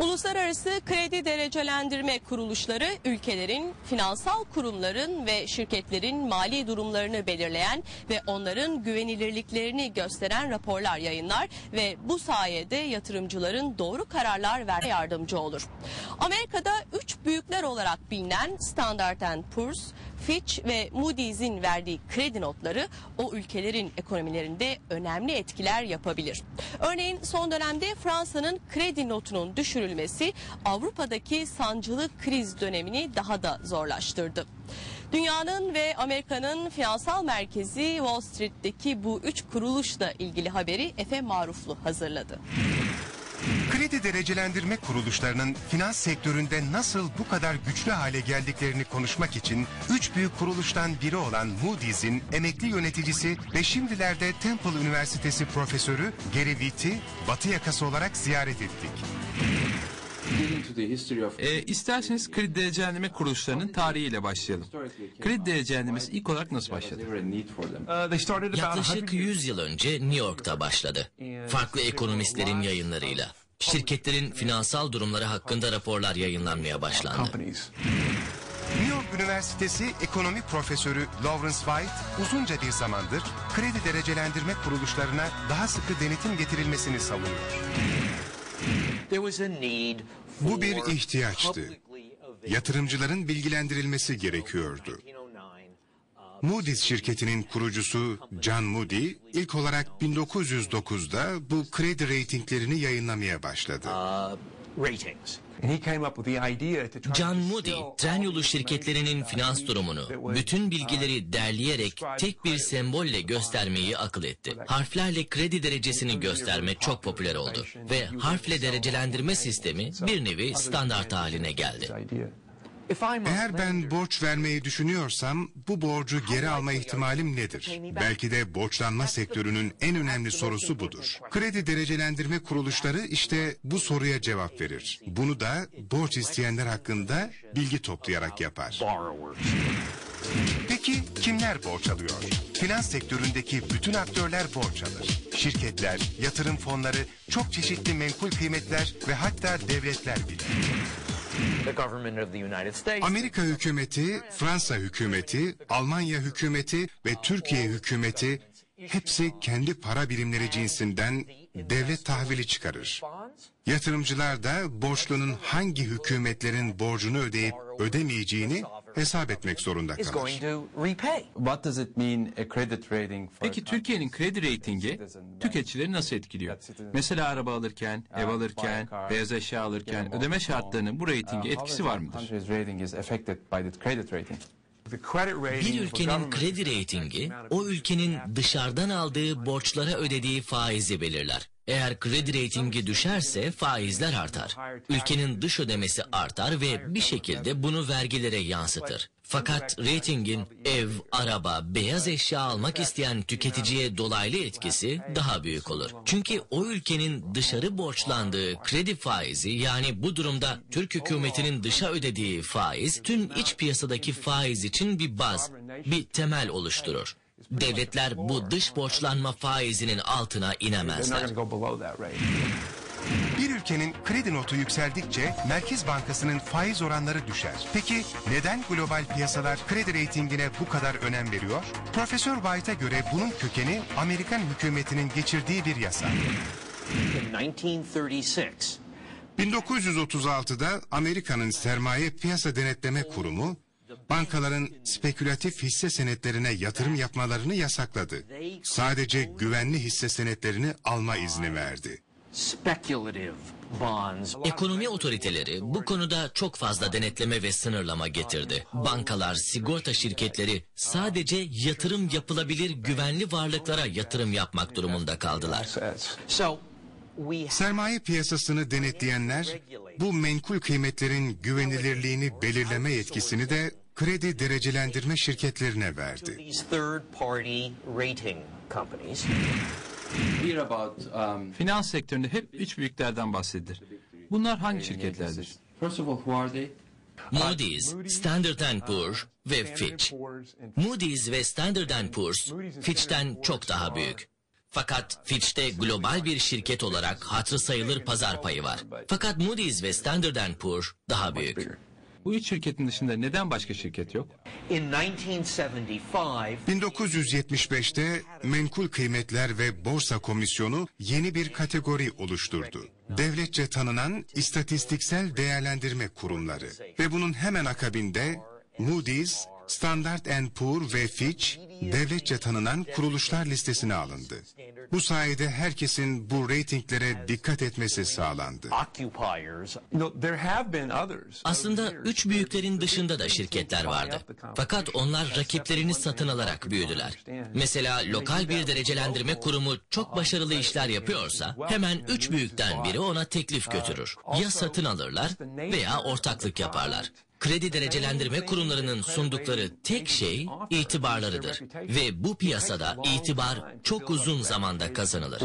Uluslararası kredi derecelendirme kuruluşları ülkelerin, finansal kurumların ve şirketlerin mali durumlarını belirleyen ve onların güvenilirliklerini gösteren raporlar yayınlar ve bu sayede yatırımcıların doğru kararlar vermeye yardımcı olur. Amerika'da üç büyükler olarak bilinen Standard Poor's, Fitch ve Moody's'in verdiği kredi notları o ülkelerin ekonomilerinde önemli etkiler yapabilir. Örneğin son dönemde Fransa'nın kredi notunun düşürülmesi Avrupa'daki sancılı kriz dönemini daha da zorlaştırdı. Dünyanın ve Amerika'nın finansal merkezi Wall Street'teki bu üç kuruluşla ilgili haberi Efe Maruflu hazırladı. Kredi derecelendirme kuruluşlarının finans sektöründe nasıl bu kadar güçlü hale geldiklerini konuşmak için üç büyük kuruluştan biri olan Moody's'in emekli yöneticisi ve şimdilerde Temple Üniversitesi profesörü Gary Witt'i batı yakası olarak ziyaret ettik. E, isterseniz kredi derecelendirme kuruluşlarının tarihiyle başlayalım. Kredi derecelendirmesi ilk olarak nasıl başladı? Yaklaşık 100 yıl önce New York'ta başladı. Farklı ekonomistlerin yayınlarıyla. Şirketlerin finansal durumları hakkında raporlar yayınlanmaya başlandı. New York Üniversitesi ekonomi profesörü Lawrence White uzunca bir zamandır kredi derecelendirme kuruluşlarına daha sıkı denetim getirilmesini savunuyor. Bu bir ihtiyaçtı. Yatırımcıların bilgilendirilmesi gerekiyordu. Moody's şirketinin kurucusu John Moody ilk olarak 1909'da bu kredi reytinglerini yayınlamaya başladı. John Moody, tren yolu şirketlerinin finans durumunu, bütün bilgileri derleyerek tek bir sembolle göstermeyi akıl etti. Harflerle kredi derecesini göstermek çok popüler oldu ve harfle derecelendirme sistemi bir nevi standart haline geldi. Eğer ben borç vermeyi düşünüyorsam bu borcu geri alma ihtimalim nedir? Belki de borçlanma sektörünün en önemli sorusu budur. Kredi derecelendirme kuruluşları işte bu soruya cevap verir. Bunu da borç isteyenler hakkında bilgi toplayarak yapar. Peki kimler borç alıyor? Finans sektöründeki bütün aktörler borç alır. Şirketler, yatırım fonları, çok çeşitli menkul kıymetler ve hatta devletler bile. Amerika hükümeti, Fransa hükümeti, Almanya hükümeti ve Türkiye hükümeti hepsi kendi para birimleri cinsinden devlet tahvili çıkarır. Yatırımcılar da borçlunun hangi hükümetlerin borcunu ödeyip ödemeyeceğini hesap etmek zorunda kalır. Peki Türkiye'nin kredi reytingi tüketicileri nasıl etkiliyor? Mesela araba alırken, ev alırken, beyaz eşya alırken ödeme şartlarının bu reytinge etkisi var mıdır? Bir ülkenin kredi reytingi o ülkenin dışarıdan aldığı borçlara ödediği faizi belirler. Eğer kredi reytingi düşerse faizler artar. Ülkenin dış ödemesi artar ve bir şekilde bunu vergilere yansıtır. Fakat reytingin ev, araba, beyaz eşya almak isteyen tüketiciye dolaylı etkisi daha büyük olur. Çünkü o ülkenin dışarı borçlandığı kredi faizi yani bu durumda Türk hükümetinin dışa ödediği faiz tüm iç piyasadaki faiz için bir baz, bir temel oluşturur. Devletler bu dış borçlanma faizinin altına inemezler. Bir ülkenin kredi notu yükseldikçe Merkez Bankası'nın faiz oranları düşer. Peki neden global piyasalar kredi reytingine bu kadar önem veriyor? Profesör White'a göre bunun kökeni Amerikan hükümetinin geçirdiği bir yasa. 1936'da Amerika'nın Sermaye Piyasa Denetleme Kurumu bankaların spekülatif hisse senetlerine yatırım yapmalarını yasakladı. Sadece güvenli hisse senetlerini alma izni verdi. Ekonomi otoriteleri bu konuda çok fazla denetleme ve sınırlama getirdi. Bankalar, sigorta şirketleri sadece yatırım yapılabilir güvenli varlıklara yatırım yapmak durumunda kaldılar. Sermaye piyasasını denetleyenler bu menkul kıymetlerin güvenilirliğini belirleme yetkisini de kredi derecelendirme şirketlerine verdi. Finans sektöründe hep üç büyüklerden bahsedilir. Bunlar hangi şirketlerdir? Moody's, Standard Poor ve Fitch. Moody's ve Standard Poor's Fitch'ten çok daha büyük. Fakat Fitch'te global bir şirket olarak hatırı sayılır pazar payı var. Fakat Moody's ve Standard Poor daha büyük. Bu üç şirketin dışında neden başka şirket yok? In 1975, 1975'te Menkul Kıymetler ve Borsa Komisyonu yeni bir kategori oluşturdu. Devletçe tanınan istatistiksel değerlendirme kurumları ve bunun hemen akabinde Moody's, Standard Poor ve Fitch devletçe tanınan kuruluşlar listesine alındı. Bu sayede herkesin bu reytinglere dikkat etmesi sağlandı. Aslında üç büyüklerin dışında da şirketler vardı. Fakat onlar rakiplerini satın alarak büyüdüler. Mesela lokal bir derecelendirme kurumu çok başarılı işler yapıyorsa hemen üç büyükten biri ona teklif götürür. Ya satın alırlar veya ortaklık yaparlar. Kredi derecelendirme kurumlarının sundukları tek şey itibarlarıdır. Ve bu piyasada itibar çok uzun zamanda kazanılır.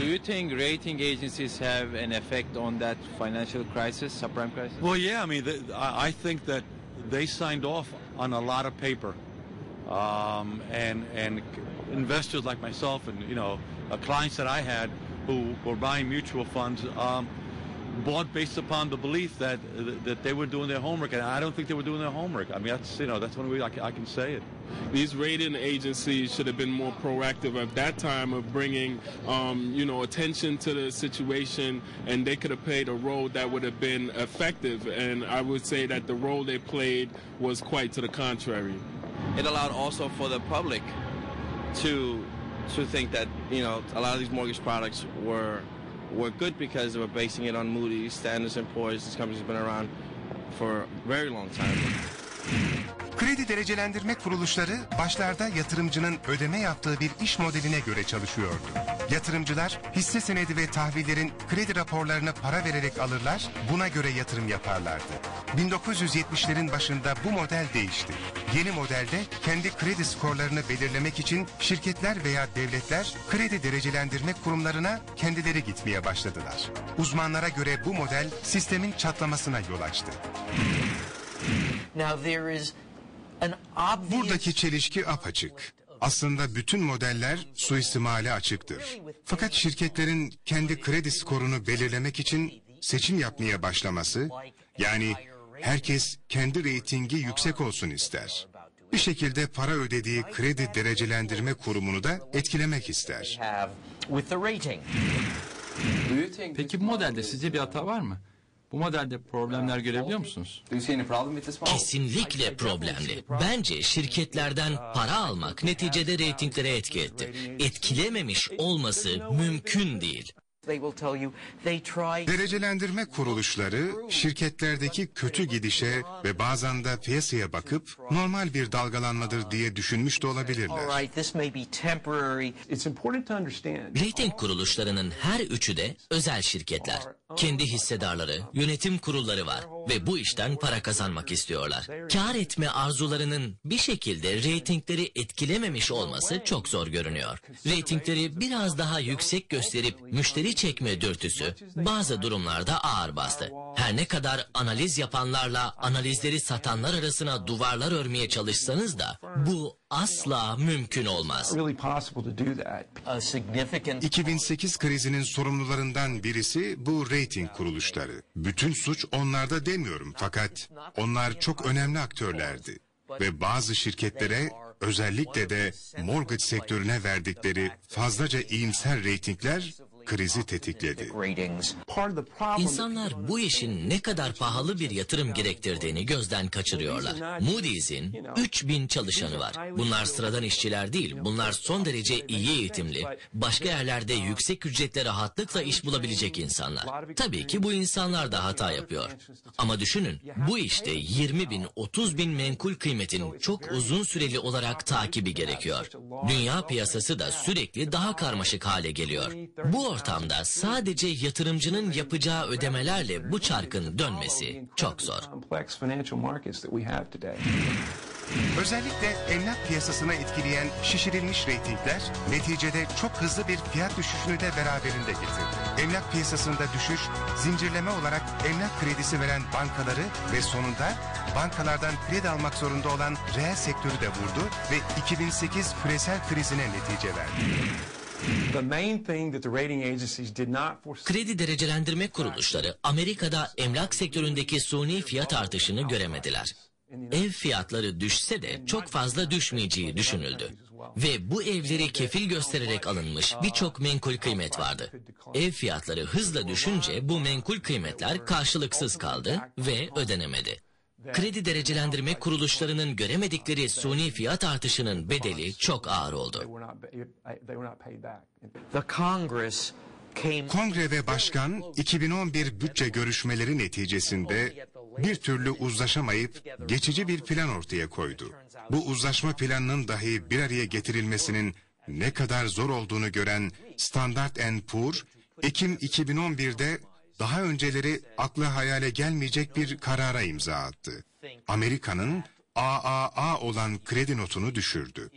Do you think rating agencies have an effect on that financial crisis, subprime crisis? Well, yeah, I mean, the, I, I think that they signed off on a lot of paper, um, and and investors like myself and you know uh, clients that I had who were buying mutual funds um, bought based upon the belief that that they were doing their homework, and I don't think they were doing their homework. I mean, that's you know that's one way I can, I can say it. These rating agencies should have been more proactive at that time of bringing, um, you know, attention to the situation, and they could have played a role that would have been effective. And I would say that the role they played was quite to the contrary. It allowed also for the public to to think that you know a lot of these mortgage products were were good because they were basing it on Moody's, Standards and Poor's. These companies have been around for a very long time. Kredi derecelendirme kuruluşları başlarda yatırımcının ödeme yaptığı bir iş modeline göre çalışıyordu. Yatırımcılar hisse senedi ve tahvillerin kredi raporlarını para vererek alırlar, buna göre yatırım yaparlardı. 1970'lerin başında bu model değişti. Yeni modelde kendi kredi skorlarını belirlemek için şirketler veya devletler kredi derecelendirme kurumlarına kendileri gitmeye başladılar. Uzmanlara göre bu model sistemin çatlamasına yol açtı. Now there is an obvious Buradaki çelişki apaçık. Aslında bütün modeller suistimale açıktır. Fakat şirketlerin kendi kredi skorunu belirlemek için seçim yapmaya başlaması, yani herkes kendi reytingi yüksek olsun ister. Bir şekilde para ödediği kredi derecelendirme kurumunu da etkilemek ister. Peki bu modelde sizce bir hata var mı? Bu modelde problemler görebiliyor musunuz? Kesinlikle problemli. Bence şirketlerden para almak neticede reytinglere etki etti. Etkilememiş olması mümkün değil. They will tell you they try Derecelendirme kuruluşları şirketlerdeki kötü gidişe ve bazen de piyasaya bakıp normal bir dalgalanmadır diye düşünmüş de all olabilirler. right, this may be temporary. It's important to understand. Rating kuruluşlarının her üçü de özel şirketler. Kendi hissedarları, yönetim kurulları var ve bu işten para kazanmak istiyorlar. Kar etme arzularının bir şekilde reytingleri etkilememiş olması çok zor görünüyor. Reytingleri biraz daha yüksek gösterip müşteri çekme dürtüsü bazı durumlarda ağır bastı. Her ne kadar analiz yapanlarla analizleri satanlar arasına duvarlar örmeye çalışsanız da bu asla mümkün olmaz. Really possible to do that. A significant 2008 krizinin sorumlularından birisi bu reyting kuruluşları. Bütün suç onlarda demiyorum fakat onlar çok önemli aktörlerdi. Ve bazı şirketlere özellikle de mortgage sektörüne verdikleri fazlaca iyimser reytingler krizi tetikledi. İnsanlar bu işin ne kadar pahalı bir yatırım gerektirdiğini gözden kaçırıyorlar. Moody's'in 3000 çalışanı var. Bunlar sıradan işçiler değil. Bunlar son derece iyi eğitimli, başka yerlerde yüksek ücretle rahatlıkla iş bulabilecek insanlar. Tabii ki bu insanlar da hata yapıyor. Ama düşünün, bu işte 20 bin, 30 bin menkul kıymetin çok uzun süreli olarak takibi gerekiyor. Dünya piyasası da sürekli daha karmaşık hale geliyor. Bu ortamda sadece yatırımcının yapacağı ödemelerle bu çarkın dönmesi çok zor. Özellikle emlak piyasasına etkileyen şişirilmiş reytingler neticede çok hızlı bir fiyat düşüşünü de beraberinde getirdi. Emlak piyasasında düşüş zincirleme olarak emlak kredisi veren bankaları ve sonunda bankalardan kredi almak zorunda olan reel sektörü de vurdu ve 2008 küresel krizine netice verdi. Kredi derecelendirme kuruluşları Amerika'da emlak sektöründeki suni fiyat artışını göremediler. Ev fiyatları düşse de çok fazla düşmeyeceği düşünüldü. Ve bu evleri kefil göstererek alınmış birçok menkul kıymet vardı. Ev fiyatları hızla düşünce bu menkul kıymetler karşılıksız kaldı ve ödenemedi. Kredi derecelendirme kuruluşlarının göremedikleri suni fiyat artışının bedeli çok ağır oldu. Kongre ve başkan 2011 bütçe görüşmeleri neticesinde bir türlü uzlaşamayıp geçici bir plan ortaya koydu. Bu uzlaşma planının dahi bir araya getirilmesinin ne kadar zor olduğunu gören Standard Poor, Ekim 2011'de daha önceleri akla hayale gelmeyecek bir karara imza attı. Amerika'nın AAA olan kredi notunu düşürdü.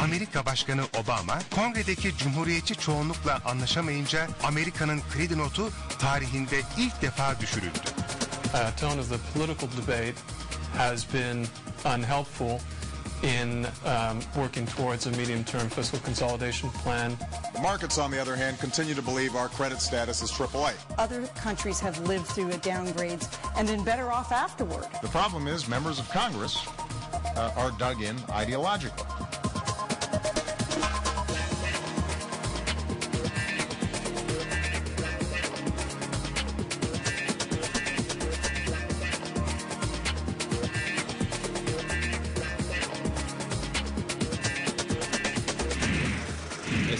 Amerika Başkanı Obama, kongredeki cumhuriyetçi çoğunlukla anlaşamayınca Amerika'nın kredi notu tarihinde ilk defa düşürüldü. uh, tone of the political debate has been unhelpful in um, working towards a medium-term fiscal consolidation plan. The markets, on the other hand, continue to believe our credit status is AAA. Other countries have lived through a downgrades and been better off afterward. The problem is members of Congress uh, are dug in ideologically.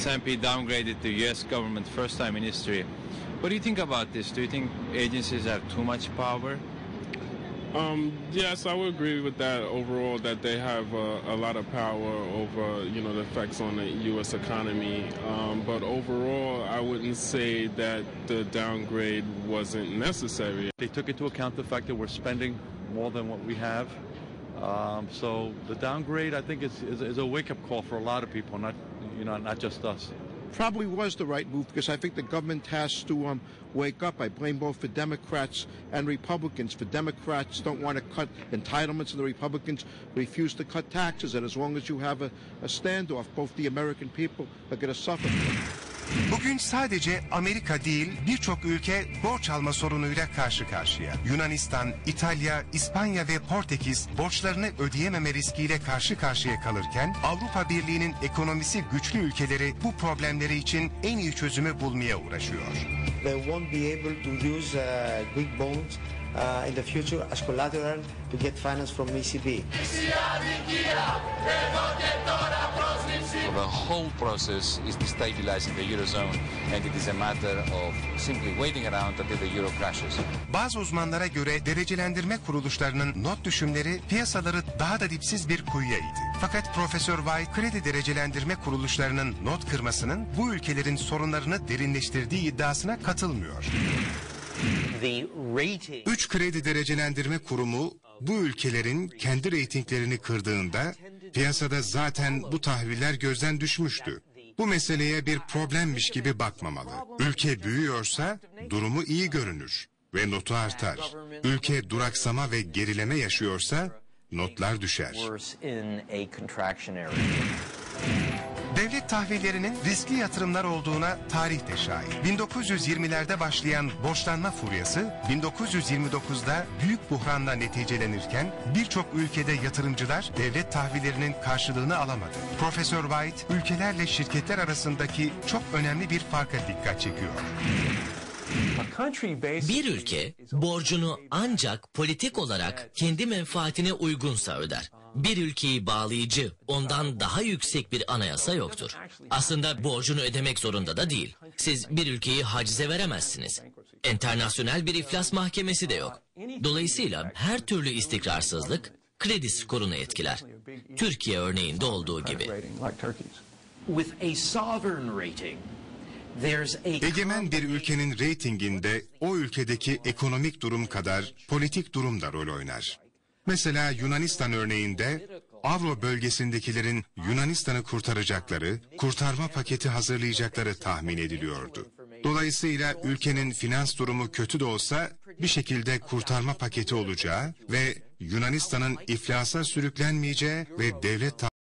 S&P downgraded the U.S. government first time in history. What do you think about this? Do you think agencies have too much power? Um, yes, I would agree with that overall. That they have uh, a lot of power over, you know, the effects on the U.S. economy. Um, but overall, I wouldn't say that the downgrade wasn't necessary. They took into account the fact that we're spending more than what we have. Um, so the downgrade, I think, is, is, is a wake-up call for a lot of people, not you know, not just us. probably was the right move because I think the government has to um, wake up. I blame both the Democrats and Republicans. The Democrats don't want to cut entitlements, and the Republicans refuse to cut taxes. And as long as you have a, a standoff, both the American people are going to suffer. Bugün sadece Amerika değil birçok ülke borç alma sorunuyla karşı karşıya. Yunanistan, İtalya, İspanya ve Portekiz borçlarını ödeyememe riskiyle karşı karşıya kalırken Avrupa Birliği'nin ekonomisi güçlü ülkeleri bu problemleri için en iyi çözümü bulmaya uğraşıyor. They won't be able to use uh, Greek bonds uh, in the future as collateral to get finance from ECB. The whole process is destabilizing the Eurozone and it is a matter of simply waiting around until the Euro crashes. Bazı uzmanlara göre derecelendirme kuruluşlarının not düşümleri piyasaları daha da dipsiz bir kuyuya itti. Fakat Profesör White kredi derecelendirme kuruluşlarının not kırmasının bu ülkelerin sorunlarını derinleştirdiği iddiasına katılmıyor. The rating Üç kredi derecelendirme kurumu bu ülkelerin kendi reytinglerini kırdığında piyasada zaten bu tahviller gözden düşmüştü. Bu meseleye bir problemmiş gibi bakmamalı. Ülke büyüyorsa durumu iyi görünür ve notu artar. Ülke duraksama ve gerileme yaşıyorsa notlar düşer. Tahvillerinin riskli yatırımlar olduğuna tarih de şahit. 1920'lerde başlayan borçlanma furyası 1929'da büyük buhranla neticelenirken birçok ülkede yatırımcılar devlet tahvillerinin karşılığını alamadı. Profesör White ülkelerle şirketler arasındaki çok önemli bir farka dikkat çekiyor. Bir ülke borcunu ancak politik olarak kendi menfaatine uygunsa öder. Bir ülkeyi bağlayıcı, ondan daha yüksek bir anayasa yoktur. Aslında borcunu ödemek zorunda da değil. Siz bir ülkeyi hacize veremezsiniz. Enternasyonel bir iflas mahkemesi de yok. Dolayısıyla her türlü istikrarsızlık kredi skorunu etkiler. Türkiye örneğinde olduğu gibi. With a sovereign rating, there's a Egemen bir ülkenin reytinginde o ülkedeki ekonomik durum kadar politik durum da rol oynar. Mesela Yunanistan örneğinde Avro bölgesindekilerin Yunanistan'ı kurtaracakları, kurtarma paketi hazırlayacakları tahmin ediliyordu. Dolayısıyla ülkenin finans durumu kötü de olsa bir şekilde kurtarma paketi olacağı ve Yunanistan'ın iflasa sürüklenmeyeceği ve devlet